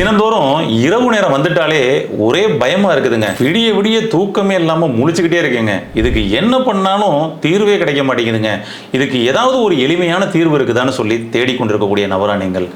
தினந்தோறும் இரவு நேரம் வந்துட்டாலே ஒரே பயமா இருக்குதுங்க. விடிய விடிய தூக்கமே இல்லாம முழிச்சுக்கிட்டே இருக்கேங்க. இதுக்கு என்ன பண்ணாலும் தீர்வே கிடைக்க மாட்டேங்குதுங்க. இதுக்கு ஏதாவது ஒரு எளிமையான தீர்வு இருக்குதான்னு சொல்லி தேடிக்கொண்டிருக்கக்கூடிய நபரா நீங்கள்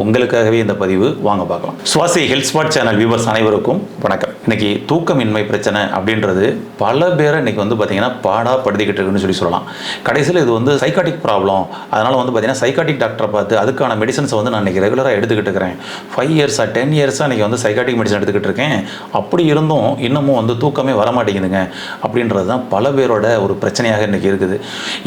உங்களுக்காகவே இந்த பதிவு. வாங்க பார்க்கலாம். Swasi health spot channel viewers அனைவருக்கும் வணக்கம். இன்னைக்கு தூக்கமின்மை பிரச்சனை அப்படின்றது பல பேரை இன்னைக்கு வந்து பார்த்தீங்கன்னா பாடா படுத்திக்கிட்டு இருக்குன்னு சொல்லி சொல்லலாம். கடைசியில் இது வந்து சைக்காட்டிக் ப்ராப்ளம் அதனால் வந்து பார்த்தீங்கன்னா சைக்காட்டிக் டாக்டரை பார்த்து அதுக்கான மெடிசன்ஸை வந்து நான் இன்றைக்கி ரெகுலராக எடுத்துக்கிட்டு இருக்கிறேன். ஃபைவ் இயர்ஸாக டென் இயர்ஸாக இன்னைக்கு வந்து சைக்காட்டிக் மெடிசன் எடுத்துக்கிட்டு இருக்கேன். அப்படி இருந்தும் இன்னமும் வந்து தூக்கமே வரமாட்டேங்குதுங்க அப்படின்றது தான் பல பேரோட ஒரு பிரச்சனையாக இன்றைக்கி இருக்குது.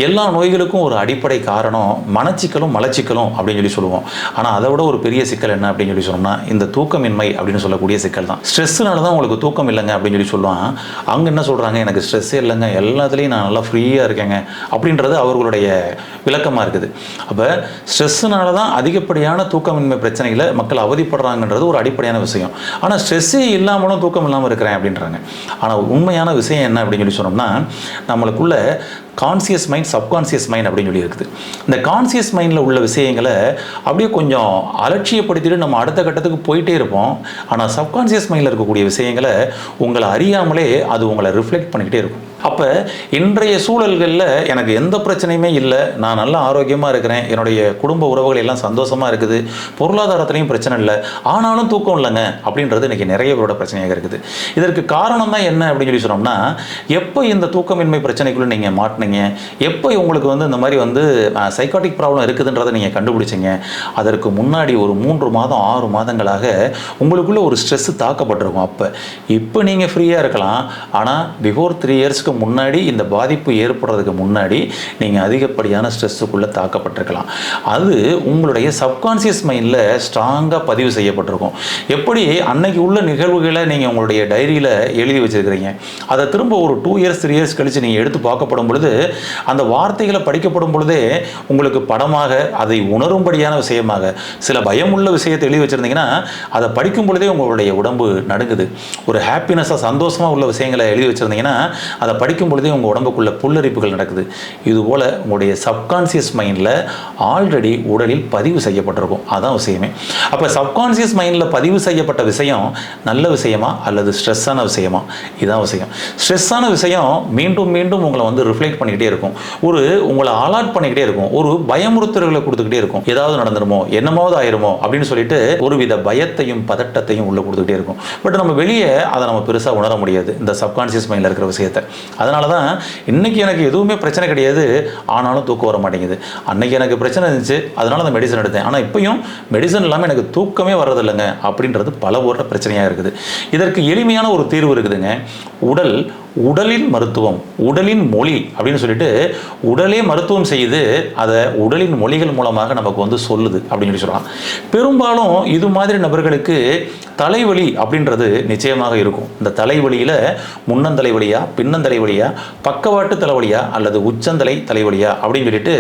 எல்லா நோய்களுக்கும் ஒரு அடிப்படை காரணம் மனச்சிக்கலும் மலச்சிக்கலும் அப்படின்னு சொல்லி சொல்லுவோம். ஆனால் அதை விட ஒரு பெரிய சிக்கல் என்ன அப்படின்னு சொல்லி சொன்னோம்னா இந்த தூக்கமின்மை அப்படின்னு சொல்லக்கூடிய சிக்கல் தான். ஸ்ட்ரெஸ்னால தான் உங்களுக்கு தூக்கம் இல்லைங்க அப்படின்னு சொல்லி சொல்லுவான் அவங்க என்ன சொல்கிறாங்க எனக்கு ஸ்ட்ரெஸ்ஸே இல்லைங்க. எல்லாத்துலேயும் நான் நல்லா ஃப்ரீயாக இருக்கேங்க. அப்படின்றது அவர்களுடைய விளக்கமாக இருக்குது. அப்போ ஸ்ட்ரெஸ்ஸுனால தான் அதிகப்படியான தூக்கமின்மை பிரச்சனைகளை மக்கள் அவதிப்படுறாங்கன்றது ஒரு அடிப்படையான விஷயம். ஆனால் ஸ்ட்ரெஸ்ஸே இல்லாமலும் தூக்கம் இல்லாமல் இருக்கிறேன் அப்படின்றாங்க. ஆனால் உண்மையான விஷயம் என்ன அப்படின்னு சொல்லி சொன்னோம்னா நம்மளுக்குள்ள கான்சியஸ் மைண்ட் சப்கான்சியஸ் மைண்ட் அப்படின்னு சொல்லி இருக்குது. இந்த கான்சியஸ் மைண்டில் உள்ள விஷயங்களை அப்படியே கொஞ்சம் அலட்சியப்படுத்திட்டு நம்ம அடுத்த கட்டத்துக்கு போயிட்டே இருப்போம். ஆனால் சப்கான்சியஸ் மைண்டில் இருக்கக்கூடிய விஷயங்களை உங்களை அறியாமலே அது உங்களை ரிஃப்ளெக்ட் பண்ணிக்கிட்டே இருக்கும். அப்போ இன்றைய சூழல்களில் எனக்கு எந்த பிரச்சனையுமே இல்லை. நான் நல்லா ஆரோக்கியமாக இருக்கிறேன். என்னுடைய குடும்ப உறவுகள் எல்லாம் சந்தோஷமாக இருக்குது. பொருளாதாரத்துலேயும் பிரச்சனை இல்லை. ஆனாலும் தூக்கம் இல்லைங்க அப்படின்றது இன்றைக்கி நிறைய பேரோட பிரச்சனையாக இருக்குது. இதற்கு காரணம் தான் என்ன அப்படின்னு சொல்லி சொன்னோம்னா எப்போ இந்த தூக்கமின்மை பிரச்சனைக்குள்ளே நீங்கள் மாட்டினீங்க? எப்போ உங்களுக்கு வந்து இந்த மாதிரி வந்து சைக்காட்டிக் ப்ராப்ளம் இருக்குதுன்றதை நீங்கள் கண்டுபிடிச்சிங்க? அதற்கு முன்னாடி ஒரு மூன்று மாதம் ஆறு மாதங்களாக உங்களுக்குள்ள ஒரு ஸ்ட்ரெஸ் தாக்கப்பட்டிருக்கும் அப்போ. இப்போ நீங்கள் ஃப்ரீயாக இருக்கலாம். ஆனால் பிஃபோர் த்ரீ இயர்ஸ்க்கு முன்னாடி இந்த பாதிப்பு ஏற்படுறதுக்கு முன்னாடி நீங்கள் அதிகப்படியான ஸ்ட்ரெஸ்ஸுக்குள்ளே தாக்கப்பட்டிருக்கலாம். அது உங்களுடைய சப்கான்சியஸ் மைண்டில் ஸ்ட்ராங்காக பதிவு செய்யப்பட்டிருக்கும். எப்படி அன்னைக்கு உள்ள நிகழ்வுகளை நீங்கள் உங்களுடைய டைரியில் எழுதி வச்சுருக்கிறீங்க. அதை திரும்ப ஒரு டூ இயர்ஸ் த்ரீ இயர்ஸ் கழித்து நீங்கள் எடுத்து பார்க்கப்படும் பொழுது அந்த வார்த்தைகளை படிக்கப்படும் பொழுதே உங்களுக்கு படமாக அதை உணரும்படியான விஷயமாக சில பயமுள்ள விஷயத்தை எழுதி வச்சுருந்தீங்கன்னா அதை படிக்கும் பொழுதே உங்களுடைய உடம்பு நடுங்குது. ஒரு ஹாப்பினஸாக சந்தோஷமாக உள்ள விஷயங்களை எழுதி வச்சுருந்தீங்கன்னா அதை படிக்கும் பொழுதே உங்கள் உடம்புக்குள்ள புல்லரிப்புகள் நடக்குது. இதுபோல் உங்களுடைய சப்கான்சியஸ் மைண்டில் ஆல்ரெடி உடலில் பதிவு செய்யப்பட்டிருக்கும். அதான் விஷயமே. அப்போ சப்கான்சியஸ் மைண்டில் பதிவு செய்யப்பட்ட விஷயம் நல்ல விஷயமா அல்லது ஸ்ட்ரெஸ்ஸான விஷயமா? இதுதான் விஷயம். ஸ்ட்ரெஸ்ஸான விஷயம் மீண்டும் மீண்டும் உங்களை வந்து ரிஃப்ளெக்ட் பண்ணிக்கிட்டே இருக்கும். ஒரு உங்களை அலாட் பண்ணிக்கிட்டே இருக்கும். ஒரு பயமுறுத்தல்களை கொடுத்துக்கிட்டே இருக்கும். ஏதாவது நடந்துருமோ என்னமாவது ஆயிருமோ அப்படின்னு சொல்லிட்டு ஒரு வித பயத்தையும் பதட்டத்தையும் உள்ளே கொடுத்துக்கிட்டே இருக்கும். பட் நம்ம வெளியே அதை நம்ம பெருசாக உணர முடியாது. இந்த சப்கான்சியஸ் மைண்டில் இருக்கிற விஷயத்தை. அதனால தான் இன்னைக்கு எனக்கு எதுவுமே பிரச்சனை கிடையாது. ஆனாலும் தூக்கம் வர மாட்டேங்குது. அன்னைக்கு எனக்கு பிரச்சனை இருந்துச்சு. அதனால அந்த மெடிசன் எடுத்தேன். ஆனால் இப்பயும் மெடிசன் இல்லாமல் எனக்கு தூக்கமே வர்றதில்லைங்க அப்படின்றது பல ஊரில் பிரச்சனையாக இருக்குது. இதற்கு எளிமையான ஒரு தீர்வு இருக்குதுங்க. உடல் உடலின் மருத்துவம் உடலின் மொழி அப்படின்னு சொல்லிட்டு உடலே மருத்துவம் செய்து அதை உடலின் மொழிகள் மூலமாக நமக்கு வந்து சொல்லுது அப்படின்னு சொல்லி சொல்லலாம். பெரும்பாலும் இது மாதிரி நபர்களுக்கு தலைவலி அப்படின்றது நிச்சயமாக இருக்கும். இந்த தலைவலியில் முன்னந்தலை வழியா பின்னந்தலை வழியா பக்கவாட்டு தலைவலியா அல்லது உச்சந்தலை தலைவலியா அப்படின்னு சொல்லிட்டு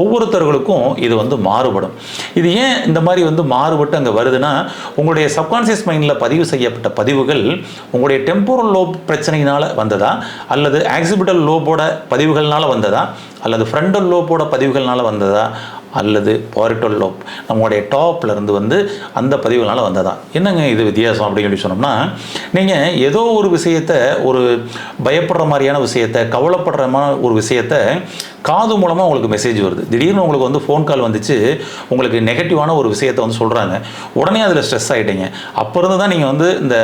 ஒவ்வொருத்தர்களுக்கும் இது வந்து மாறுபடும். இது ஏன் இந்த மாதிரி வந்து மாறுபட்டு அங்கே வருதுன்னா உங்களுடைய சப்கான்சியஸ் மைண்டில் பதிவு செய்யப்பட்ட பதிவுகள் உங்களுடைய டெம்போரல் லோப் பிரச்சனையினால் வந்து வந்ததா? அல்லது ஆக்சிபிட்டல் லோபோட பதிவுகள்னால வந்ததா? அல்லது ஃப்ரண்டல் லோபோட பதிவுகள்னால வந்ததா? அல்லது பாரிட்டல் லோப் நம்மளுடைய டாப்ல இருந்து வந்து அந்த பதிவுகளால் வந்ததா? என்னங்க இது வித்தியாசம் அப்படின்னு சொல்லி சொன்னோம்னா நீங்கள் ஏதோ ஒரு விஷயத்தை ஒரு பயப்படுற மாதிரியான விஷயத்தை கவலைப்படுற மாதிரி ஒரு விஷயத்தை காது மூலமாக உங்களுக்கு மெசேஜ் வருது. திடீர்னு உங்களுக்கு வந்து ஃபோன் கால் வந்துச்சு உங்களுக்கு நெகட்டிவான ஒரு விஷயத்தை வந்து சொல்கிறாங்க உடனே அதில் ஸ்ட்ரெஸ் ஆகிட்டீங்க அப்போ இருந்து தான் நீங்கள் வந்து இந்த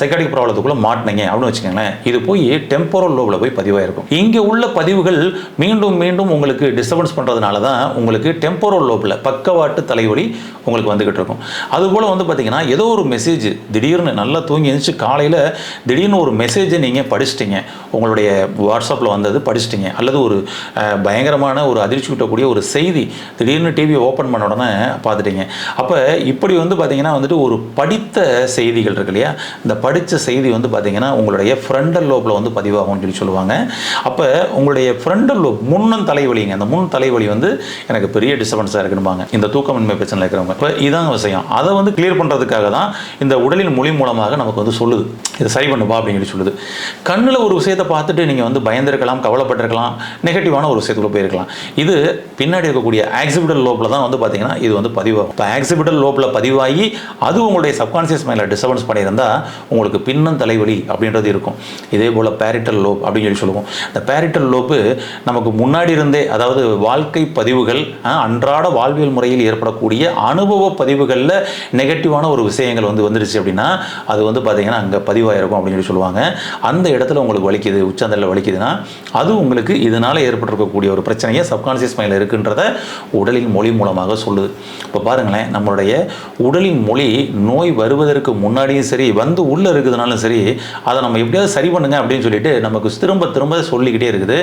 சைக்காட்டிக் ப்ராப்ளத்துக்குள்ளே மாட்டினீங்க அப்படின்னு வச்சுக்கோங்களேன். இது போய் டெம்போரல் லோவில் போய் பதிவாயிருக்கும். இங்கே உள்ள பதிவுகள் மீண்டும் மீண்டும் உங்களுக்கு டிஸ்டர்பன்ஸ் பண்ணுறதுனால தான் உங்களுக்கு டெம்போரல் லோப்பில் பக்கவாட்டு தலைவலி உங்களுக்கு வந்துக்கிட்டு இருக்கும். அதுபோல் வந்து பார்த்தீங்கன்னா ஏதோ ஒரு மெசேஜ் திடீர்னு நல்லா தூங்கி எழுந்துச்சு காலையில் திடீர்னு ஒரு மெசேஜை நீங்கள் படிச்சிட்டிங்க. உங்களுடைய வாட்ஸ்அப்பில் வந்தது படிச்சிட்டிங்க. அல்லது ஒரு பயங்கரமான ஒரு அதிர்ச்சி ஊட்டக்கூடிய ஒரு செய்தி. திடீர்னு டிவியை ஓப்பன் பண்ண உடனே பார்த்துட்டீங்க. அப்போ இப்படி வந்து பார்த்தீங்கன்னா வந்துட்டு ஒரு படித்த செய்திகள் இருக்கு இல்லையா? இந்த படித்த செய்தி வந்து பார்த்தீங்கன்னா உங்களுடைய ஃப்ரண்டல் லோப்பில் வந்து பதிவாகும்னு சொல்லி சொல்லுவாங்க. அப்போ உங்களுடைய ஃப்ரண்டல் லோப் முன்னும் தலைவலிங்க. அந்த முன் தலைவலி வந்து எனக்கு பெரிய டிஸ்டர்பன்ஸாக இருக்குன்னுபாங்க. இந்த தூக்கமின்மை பிரச்சனை இருக்கிறவங்க. இப்போ இதாங்க விஷயம். அதை வந்து கிளியர் பண்ணுறதுக்காக தான் இந்த உடலின் மொழி மூலமாக நமக்கு வந்து சொல்லுது. இதை சரி பண்ணுப்பா அப்படின்னு சொல்லி சொல்லுது. கண்ணில் ஒரு விஷயத்தை பார்த்துட்டு நீங்கள் வந்து பயந்திருக்கலாம் கவலைப்பட்டிருக்கலாம். நெகட்டிவான ஒரு விஷயத்துக்குள்ள போயிருக்கலாம். இது பின்னாடி இருக்கக்கூடிய ஆக்சிபிடல் லோப்பில் தான் வந்து பார்த்தீங்கன்னா இது வந்து பதிவாகும். இப்போ ஆக்சிபிடல் லோப்பில் பதிவாகி அது உங்களுடைய சப்கான்சியஸ் மைண்டில் டிஸ்டர்பன்ஸ் பண்ணியிருந்தால் உங்களுக்கு பின்னம் தலைவலி அப்படின்றது இருக்கும். இதே போல் பேரிட்டல் லோப் அப்படின்னு சொல்லி சொல்லுவோம். இந்த பேரிட்டல் லோப்பு நமக்கு முன்னாடி இருந்தே அதாவது வாழ்க்கை பதிவுகள் அன்றாட வாழ்வியல் முறையில் ஏற்படக்கூடிய அனுபவ பதிவுகளில் நெகட்டிவான ஒரு விஷயங்கள் வந்து வந்துருச்சு அப்படின்னா அது வந்து பார்த்தீங்கன்னா அங்கே பதிவாயிருக்கும் அப்படின்னு சொல்லி சொல்லுவாங்க. அந்த இடத்துல உங்களுக்கு வலிக்குது உச்சந்தலில் வலிக்குதுன்னா அது உங்களுக்கு இதனால் ஏற்பட்டிருக்கக்கூடிய ஒரு பிரச்சனையை சப்கான்சியஸ் மைண்டில் இருக்குன்றத உடலின் மொழி மூலமாக சொல்லுது. இப்போ பாருங்களேன் நம்மளுடைய உடலின் மொழி நோய் வருவதற்கு முன்னாடியும் சரி வந்து உள்ளே இருக்குதுனாலும் சரி அதை நம்ம எப்படியாவது சரி பண்ணுங்க அப்படின்னு சொல்லிட்டு நமக்கு திரும்ப திரும்ப சொல்லிக்கிட்டே இருக்குது.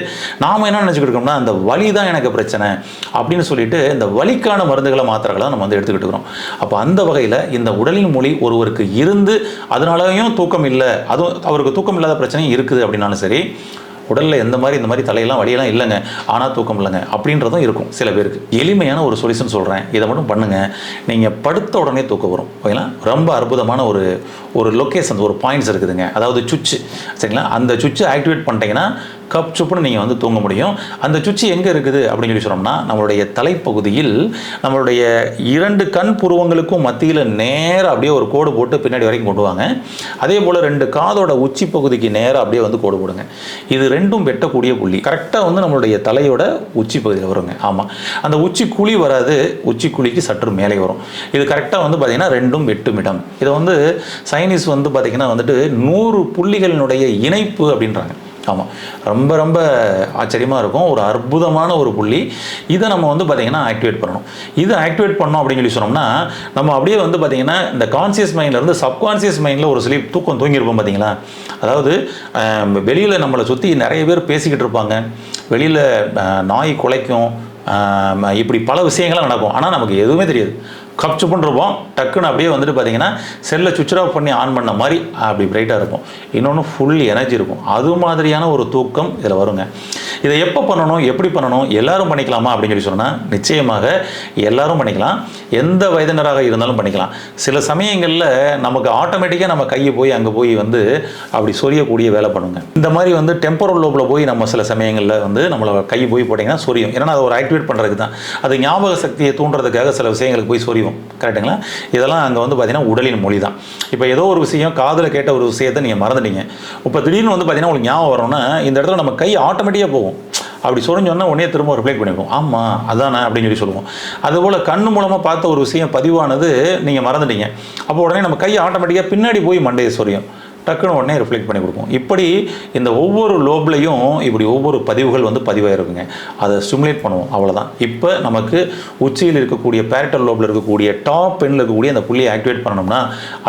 நாம் என்ன நினச்சிக்கிட்டு இருக்கோம்னா அந்த வலி தான் எனக்கு பிரச்சனை அப்படின்னு சொல்லிட்டு இந்த வலிக்கான மருந்துகளை மாத்திரைகளை நம்ம வந்து எடுத்துக்கிட்டு இருக்கிறோம். அப்போ அந்த வகையில் இந்த உடலின் மொழி ஒருவருக்கு இருந்து அதனாலையும் தூக்கம் இல்லை அதுவும் அவருக்கு தூக்கம் இல்லாத பிரச்சனையும் இருக்குது அப்படின்னாலும் சரி உடலில் எந்த மாதிரி இந்த மாதிரி தலையெல்லாம் வலியெல்லாம் இல்லைங்க. ஆனால் தூக்கம் இல்லைங்க. அப்படின்றதும் இருக்கும் சில பேருக்கு. எளிமையான ஒரு சொல்யூஷன் சொல்கிறேன் இதை மட்டும் பண்ணுங்கள் நீங்கள் படுத்த உடனே தூக்கம் வரும். ஓகேங்களா? ரொம்ப அற்புதமான ஒரு ஒரு லொக்கேஷன் ஒரு பாயிண்ட்ஸ் இருக்குதுங்க. அதாவது சுவிட்ச். சரிங்களா? அந்த சுவிட்சை ஆக்டிவேட் பண்ணிட்டீங்கன்னா கப் சுப்புன்னு நீங்கள் வந்து தூங்க முடியும். அந்த சுச்சி எங்கே இருக்குது அப்படின்னு சொல்லி சொன்னோம்னா நம்மளுடைய தலைப்பகுதியில் நம்மளுடைய இரண்டு கண் புருவங்களுக்கும் மத்தியில் நேராக அப்படியே ஒரு கோடு போட்டு பின்னாடி வரைக்கும் கொண்டு வாங்க. அதே போல் ரெண்டு காதோட உச்சி பகுதிக்கு நேராக அப்படியே வந்து கோடு போடுங்க. இது ரெண்டும் வெட்டக்கூடிய புள்ளி. கரெக்டாக வந்து நம்மளுடைய தலையோட உச்சி பகுதியில் வருங்க. ஆமாம் அந்த உச்சி குழி வராது. உச்சி குழிக்கு சற்று மேலே வரும். இது கரெக்டாக வந்து பார்த்திங்கன்னா ரெண்டும் வெட்டுமிடம் இதை வந்து சைனீஸ் வந்து பார்த்திங்கன்னா வந்துட்டு நூறு புள்ளிகளினுடைய இணைப்பு அப்படின்றாங்க. ஆமாம் ரொம்ப ரொம்ப ஆச்சரியமாக இருக்கும். ஒரு அற்புதமான ஒரு புள்ளி. இதை நம்ம வந்து பார்த்திங்கன்னா ஆக்டிவேட் பண்ணணும். இதை ஆக்டிவேட் பண்ணோம் அப்படின்னு சொல்லி சொன்னோம்னா நம்ம அப்படியே வந்து பார்த்திங்கன்னா இந்த கான்சியஸ் மைண்ட்லேருந்து சப்கான்சியஸ் மைண்டில் ஒரு ஸ்லீப் தூக்கம் தூங்கியிருப்போம் பார்த்தீங்களா அதாவது வெளியில் நம்மளை சுற்றி நிறைய பேர் பேசிக்கிட்டு இருப்பாங்க. வெளியில் நாய் குலைக்கும் இப்படி பல விஷயங்கள்லாம் நடக்கும். ஆனால் நமக்கு எதுவுமே தெரியாது. கப்ச்சு பண்ணிருப்போம் டக்குன்னு அப்படியே வந்துட்டு பார்த்தீங்கன்னா செல்லை சுவிட்ச் ஆஃப் பண்ணி ஆன் பண்ண மாதிரி அப்படி பிரைட்டாக இருக்கும். இன்னொன்று ஃபுல் எனர்ஜி இருக்கும். அது மாதிரியான ஒரு தூக்கம் இதில் வருங்க. இதை எப்போ பண்ணணும் எப்படி பண்ணணும் எல்லாரும் பண்ணிக்கலாமா அப்படின்னு சொல்லி சொன்னால் நிச்சயமாக எல்லாரும் பண்ணிக்கலாம். எந்த வயதினராக இருந்தாலும் பண்ணிக்கலாம். சில சமயங்களில் நமக்கு ஆட்டோமேட்டிக்காக நம்ம கையை போய் அங்கே போய் வந்து அப்படி சொரியக்கூடிய வேலை பண்ணுங்க. இந்த மாதிரி வந்து டெம்பரல் லோப்பில் போய் நம்ம சில சமயங்களில் வந்து நம்மளை கை போய் போட்டிங்கன்னா சொரியும். ஏன்னா அதை ஒரு ஆக்டிவேட் பண்ணுறதுக்கு தான். அது ஞாபக சக்தியை தூண்டுறதுக்காக சில விஷயங்களுக்கு போய் சொரியும். கரெக்டுங்களா இதெல்லாம் அங்கே வந்து பார்த்தீங்கன்னா உடலின் மொழி தான் இப்போ ஏதோ ஒரு விஷயம் காதில் கேட்ட ஒரு விஷயத்தை நீங்கள் மறந்துட்டீங்க. இப்போ திடீர்னு வந்து பார்த்தீங்கன்னா உங்களுக்கு ஞாபகம் வரணும்னா இந்த இடத்துல நம்ம கை ஆட்டோமேட்டிக்காக போகும். அப்படி சொரிஞ்சோன்னா உடனே திரும்ப ரிப்ளை பண்ணிப்போம் ஆமாம் அதானே அப்படின்னு சொல்லி சொல்லுவோம். அதுபோல் கண் மூலமாக பார்த்த ஒரு விஷயம் பதிவானது நீங்கள் மறந்துட்டீங்க. அப்போ உடனே நம்ம கை ஆட்டோமேட்டிக்காக பின்னாடி போய் மண்டையை சொரியும். டக்குன்னு உடனே ரிஃப்ளெக்ட் பண்ணி கொடுக்கும். இப்படி இந்த ஒவ்வொரு லோப்லையும் இப்படி ஒவ்வொரு பதிவுகள் வந்து பதிவாயிருக்குங்க. அதை ஸ்டிமுலேட் பண்ணுவோம். அவ்வளோதான் இப்போ நமக்கு உச்சியில் இருக்கக்கூடிய பேரட்டல் லோபில் இருக்கக்கூடிய டாப் பெண்ணில் இருக்கக்கூடிய அந்த புள்ளியை ஆக்டிவேட் பண்ணணும்னா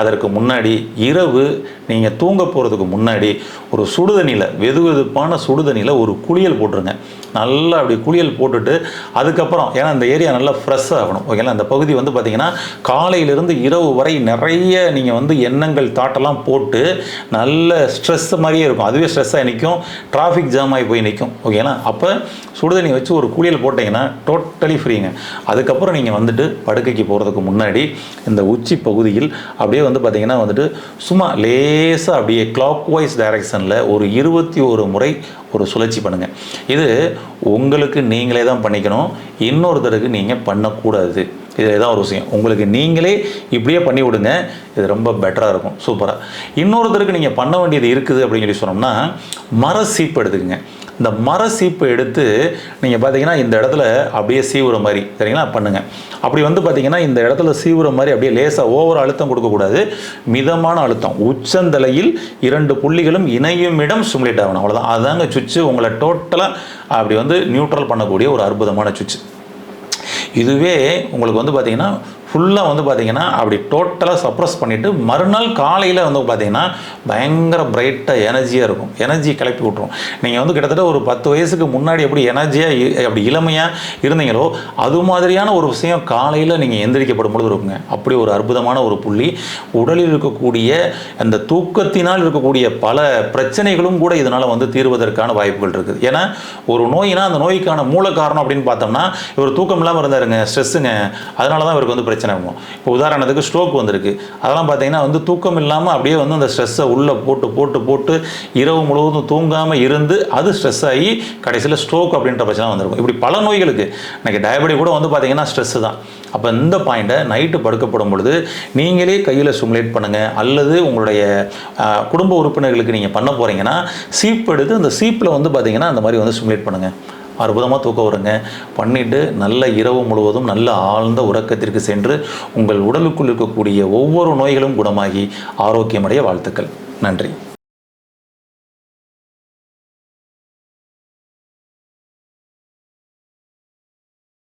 அதற்கு முன்னாடி இரவு நீங்கள் தூங்க போகிறதுக்கு முன்னாடி ஒரு சுடுதண்ணியில் வெது வெதுப்பான சுடுதண்ணியில் ஒரு குளியல் போட்டுருங்க. நல்லா அப்படி குளியல் போட்டுட்டு அதுக்கப்புறம் ஏன்னா இந்த ஏரியா நல்லா ஃப்ரெஷ்ஷாக ஆகணும். ஓகேங்களா? அந்த பகுதி வந்து பார்த்தீங்கன்னா காலையிலிருந்து இரவு வரை நிறைய நீங்கள் வந்து எண்ணங்கள் தாட்டெல்லாம் போட்டு நல்ல ஸ்ட்ரெஸ் மாதிரியே இருக்கும். அதுவே ஸ்ட்ரெஸ்ஸாக நிற்கும் டிராஃபிக் ஜாம் ஆகி போய் நிற்கும் ஓகேங்களா அப்போ சுடுதண்ணி வச்சு ஒரு குளியல் போட்டிங்கன்னா டோட்டலி ஃப்ரீங்க அதுக்கப்புறம் நீங்கள் வந்துட்டு படுக்கைக்கு போகிறதுக்கு முன்னாடி இந்த உச்சி பகுதியில் அப்படியே வந்து பார்த்தீங்கன்னா வந்துட்டு சும்மா லேசாக அப்படியே கிளாக் வைஸ் டைரக்ஷனில் ஒரு இருபத்தி ஒரு முறை ஒரு சுழற்சி பண்ணுங்கள் இது உங்களுக்கு நீங்களே தான் பண்ணிக்கணும். இன்னொருத்தருக்கு நீங்கள் பண்ணக்கூடாது. இதுதான் ஒரு விஷயம். உங்களுக்கு நீங்களே இப்படியே பண்ணி விடுங்க இது ரொம்ப பெட்டராக இருக்கும். சூப்பராக இன்னொருத்தருக்கு நீங்கள் பண்ண வேண்டியது இருக்குது அப்படின்னு சொல்லி சொன்னோம்னா மர சீப்பு எடுத்துக்கோங்க. இந்த மர சீப்பை எடுத்து நீங்கள் பார்த்தீங்கன்னா இந்த இடத்துல அப்படியே சீவுற மாதிரி சரிங்களா? பண்ணுங்கள் அப்படி வந்து பார்த்தீங்கன்னா இந்த இடத்துல சீவுற மாதிரி அப்படியே லேசாக ஓவர் அழுத்தம் கொடுக்கக்கூடாது. மிதமான அழுத்தம். உச்சந்தலையில் இரண்டு புள்ளிகளும் இணையும் இடம் சிமுலேட் ஆகணும். அவ்வளோதான் அதாங்க சுவிட்சு. உங்களை டோட்டலாக அப்படி வந்து நியூட்ரல் பண்ணக்கூடிய ஒரு அற்புதமான சுவிட்சு. இதுவே உங்களுக்கு வந்து பார்த்தீங்கன்னா ஃபுல்லாக வந்து பார்த்திங்கன்னா அப்படி டோட்டலாக சப்ரஸ் பண்ணிவிட்டு மறுநாள் காலையில் வந்து பார்த்தீங்கன்னா பயங்கர பிரைட்டாக எனர்ஜியாக இருக்கும். எனர்ஜி கிளப்பி விட்ரும் நீங்கள் வந்து கிட்டத்தட்ட ஒரு பத்து வயசுக்கு முன்னாடி எப்படி எனர்ஜியாக அப்படி இளமையாக இருந்தீங்களோ அது மாதிரியான ஒரு விஷயம் காலையில் நீங்கள் எந்திரிக்கப்படும் பொழுது இருக்குங்க. அப்படி ஒரு அற்புதமான ஒரு புள்ளி. உடலில் இருக்கக்கூடிய அந்த தூக்கத்தினால் இருக்கக்கூடிய பல பிரச்சனைகளும் கூட இதனால் வந்து தீர்வதற்கான வாய்ப்புகள் இருக்குது. ஏன்னா ஒரு நோயினா அந்த நோய்க்கான மூல காரணம் அப்படின்னு பார்த்தோம்னா இவர் தூக்கம் இல்லாமல் இருந்தாருங்க ஸ்ட்ரெஸ்ஸுங்க அதனால தான் இவருக்கு வந்து பிரச்சனை. பிரச்சனை ஆகும். இப்போ உதாரணத்துக்கு ஸ்ட்ரோக் வந்திருக்கு. அதெல்லாம் பார்த்தீங்கன்னா வந்து தூக்கம் இல்லாமல் அப்படியே வந்து அந்த ஸ்ட்ரெஸ்ஸை உள்ளே போட்டு போட்டு போட்டு இரவு முழுவதும் தூங்காமல் இருந்து அது ஸ்ட்ரெஸ் ஆகி கடைசியில் ஸ்ட்ரோக் அப்படின்ற பிரச்சனை வந்திருக்கும். இப்படி பல நோய்களுக்கு. இன்றைக்கி டயபெட்டி கூட வந்து பார்த்தீங்கன்னா ஸ்ட்ரெஸ் தான். அப்போ இந்த பாயிண்ட்டை நைட்டு படுக்கப்படும் பொழுது நீங்களே கையில் ஸ்டிமுலேட் பண்ணுங்கள் அல்லது உங்களுடைய குடும்ப உறுப்பினர்களுக்கு நீங்கள் பண்ண போகிறீங்கன்னா சீப் எடுத்து அந்த சீப்பில் வந்து பார்த்தீங்கன்னா அந்த மாதிரி வந்து ஸ்டிமுலேட் பண்ணுங்கள் அற்புதமாக தூக்கம் வருங்க. பண்ணிட்டு நல்ல இரவு முழுவதும் நல்ல ஆழ்ந்த உறக்கத்திற்கு சென்று உங்கள் உடலுக்குள் இருக்கக்கூடிய ஒவ்வொரு நோய்களும் குணமாகி ஆரோக்கியமடைய வாழ்த்துக்கள். நன்றி.